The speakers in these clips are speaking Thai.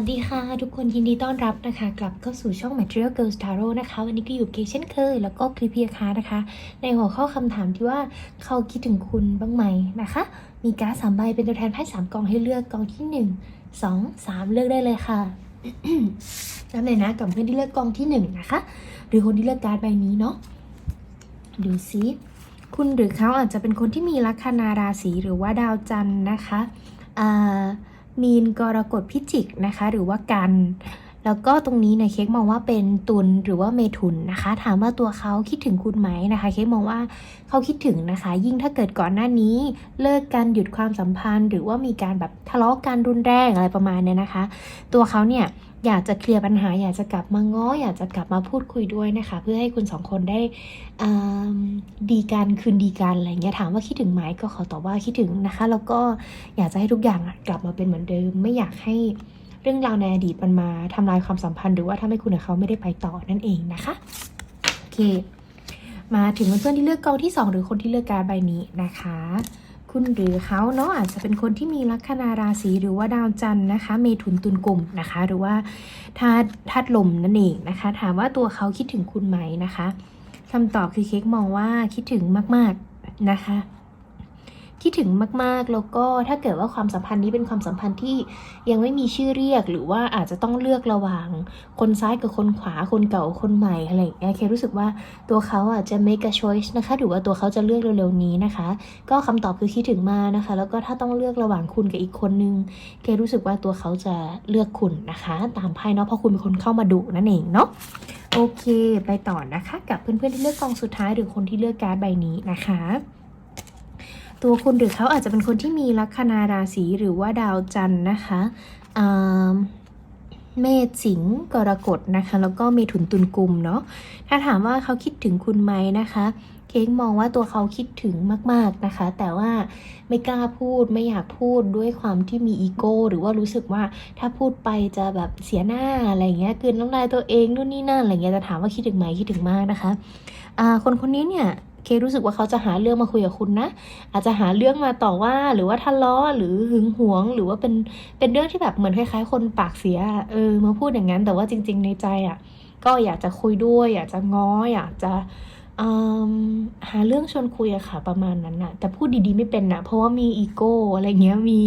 วัสดีค่ะ ทุกคนยินดีต้อนรับนะคะ กลับเข้าสู่ช่อง Material Girls Tarot นะคะ วันนี้ก็อยู่เกเช่นเคย แล้วก็คลิปเพียคานะคะ ในหัวข้อคำถามที่ว่าเขาคิดถึงคุณบ้างไหมนะคะ มีการ์ดสามใบเป็นตัวแทนไพ่สามกองให้เลือกกองที่หนึ่งสองสามเลือกได้เลยค่ะนับเลยนะกับเพื่อนที่เลือกกองที่หนึ่งนะคะ หรือคนที่เลือกการ์ดใบนี้เนาะดูซิคุณหรือเขาอาจจะเป็นคนที่มีลัคนาราศีหรือว่าดาวจันทร์นะคะอ่า มีนกรกฎพิจิกนะคะ หรือว่ากัน แล้วก็ตรงนี้เนี่ยเค้กมองว่าเป็นตุลหรือว่าเมถุนนะคะ ถามว่าตัวเขาคิดถึงคุณไหมนะคะ เค้กมองว่าเขาคิดถึงนะคะ ยิ่งถ้าเกิดก่อนหน้านี้ เลิกกันหยุดความสัมพันธ์ หรือว่ามีการแบบทะเลาะกันรุนแรงอะไรประมาณเนี้ยนะคะ ตัวเขาเนี่ย อยากจะเคลียร์ปัญหา อยากจะกลับมาง้อ อยากจะกลับมาพูดคุยด้วยนะคะ เพื่อให้คุณสองคนได้ดีกันคืนดีกันอะไรเงี้ยถามว่าคิดถึงไหมก็ขอตอบว่าคิดถึงนะคะ แล้วก็อยากจะให้ทุกอย่างกลับมาเป็นเหมือนเดิม ไม่อยากให้เรื่องราวในอดีตมันมาทำลายความสัมพันธ์หรือว่าทำให้คุณกับเขาไม่ได้ไปต่อนั่นเองนะคะโอเค มาถึงเพื่อนๆที่เลือกกองที่ 2 หรือคนที่เลือกการใบนี้นะคะ คุณหรือเขาเนาะอาจจะเป็นคนที่มีลัคนาราศีหรือว่าดาวจันทร์นะคะ เมถุนตุลกลุ่มนะคะ หรือว่าธาตุธาตุลมนั่นเองนะคะ ถามว่าตัวเขาคิดถึงคุณไหมนะคะคำตอบคือเค้กมองว่าคิดถึงมาก ๆนะคะ คิดถึงมากๆ แล้วก็ถ้าเกิดว่าความสัมพันธ์นี้เป็นความสัมพันธ์ที่ยังไม่มีชื่อเรียกหรือว่าอาจจะต้องเลือกระหว่าง คนซ้ายกับคนขวาคนเก่าคนใหม่อะไรอย่างเงี้ยเครู้สึกว่าตัวเขาอาจจะ make a choice นะคะหรือว่าตัวเขาจะเลือกเร็วๆนี้นะคะ ก็คำตอบคือคิดถึงมานะคะ แล้วก็ถ้าต้องเลือกระหว่างคุณกับอีกคนนึงเครู้สึกว่าตัวเขาจะเลือกคุณนะคะ ตามไพ่เนาะเพราะคุณเป็นคนเข้ามาดุนั่นเองเนาะโอเค ไปต่อนะคะ กับเพื่อนๆที่เลือกกองสุดท้ายหรือคนที่เลือกการ์ดใบนี้นะคะ ตัวคุณหรือเขาอาจจะเป็นคนที่มีลัคนาราศีหรือว่าดาวจันทร์นะคะเมษสิงห์กรกฎนะคะ แล้วก็เมถุนตุลกุมเนาะถ้าถามว่าเขาคิดถึงคุณไหมนะคะ เค้กมองว่าตัวเขาคิดถึงมาก ๆนะคะ แต่ว่าไม่กล้าพูดไม่อยากพูดด้วยความที่มีอีโก้หรือว่ารู้สึกว่าถ้าพูดไปจะแบบเสียหน้าอะไรเงี้ยเกลืนน้ำลายตัวเองนู่นนี่นั่นอะไรเงี้ยจะถามว่าคิดถึงไหมคิดถึงมากนะคะคนคนนี้เนี่ย เครู้สึกว่าเขาจะหาเรื่องมาคุยกับคุณนะ อาจจะหาเรื่องมาต่อว่า หรือว่าทะเลาะหรือหึงหวง หรือว่าเป็นเป็นเรื่องที่แบบเหมือนคล้ายๆ คนปากเสียเออมาพูดอย่างนั้น แต่ว่าจริง ๆ ในใจอะ ก็อยากจะคุยด้วย อยากจะง้ออยากจะอืมหาเรื่องชวนคุยอะค่ะ ประมาณนั้นน่ะ แต่พูดดีๆไม่เป็นนะเพราะว่ามีอีโก้อะไรเงี้ยมี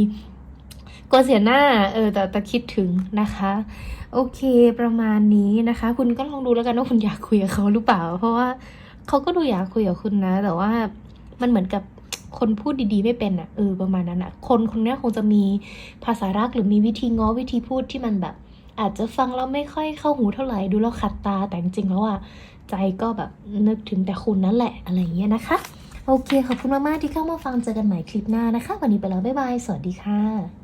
กลัวเสียหน้า เออ แต่แต่คิดถึงนะคะ โอเคประมาณนี้นะคะ คุณก็ลองดูแล้วกันว่าคุณอยากคุยกับเขาหรือเปล่า เพราะว่า เขาก็ดูอยากคุยกับคุณนะ แต่ว่ามันเหมือนกับคนพูดดีๆ ไม่เป็นอะเออประมาณนั้นอะคนคนนี้คงจะมีภาษารักหรือมีวิธีง้อวิธีพูดที่มันแบบ อาจจะฟังแล้วไม่ค่อยเข้าหูเท่าไหร่ดูแล้วขัดตาแต่จริงๆแล้วอะใจก็แบบนึกถึงแต่คุณนั่นแหละอะไรอย่างเงี้ยนะคะ โอเคขอบคุณมากๆที่เข้ามาฟังเจอกันใหม่คลิปหน้านะคะ วันนี้ไปแล้วบ๊ายบายสวัสดีค่ะ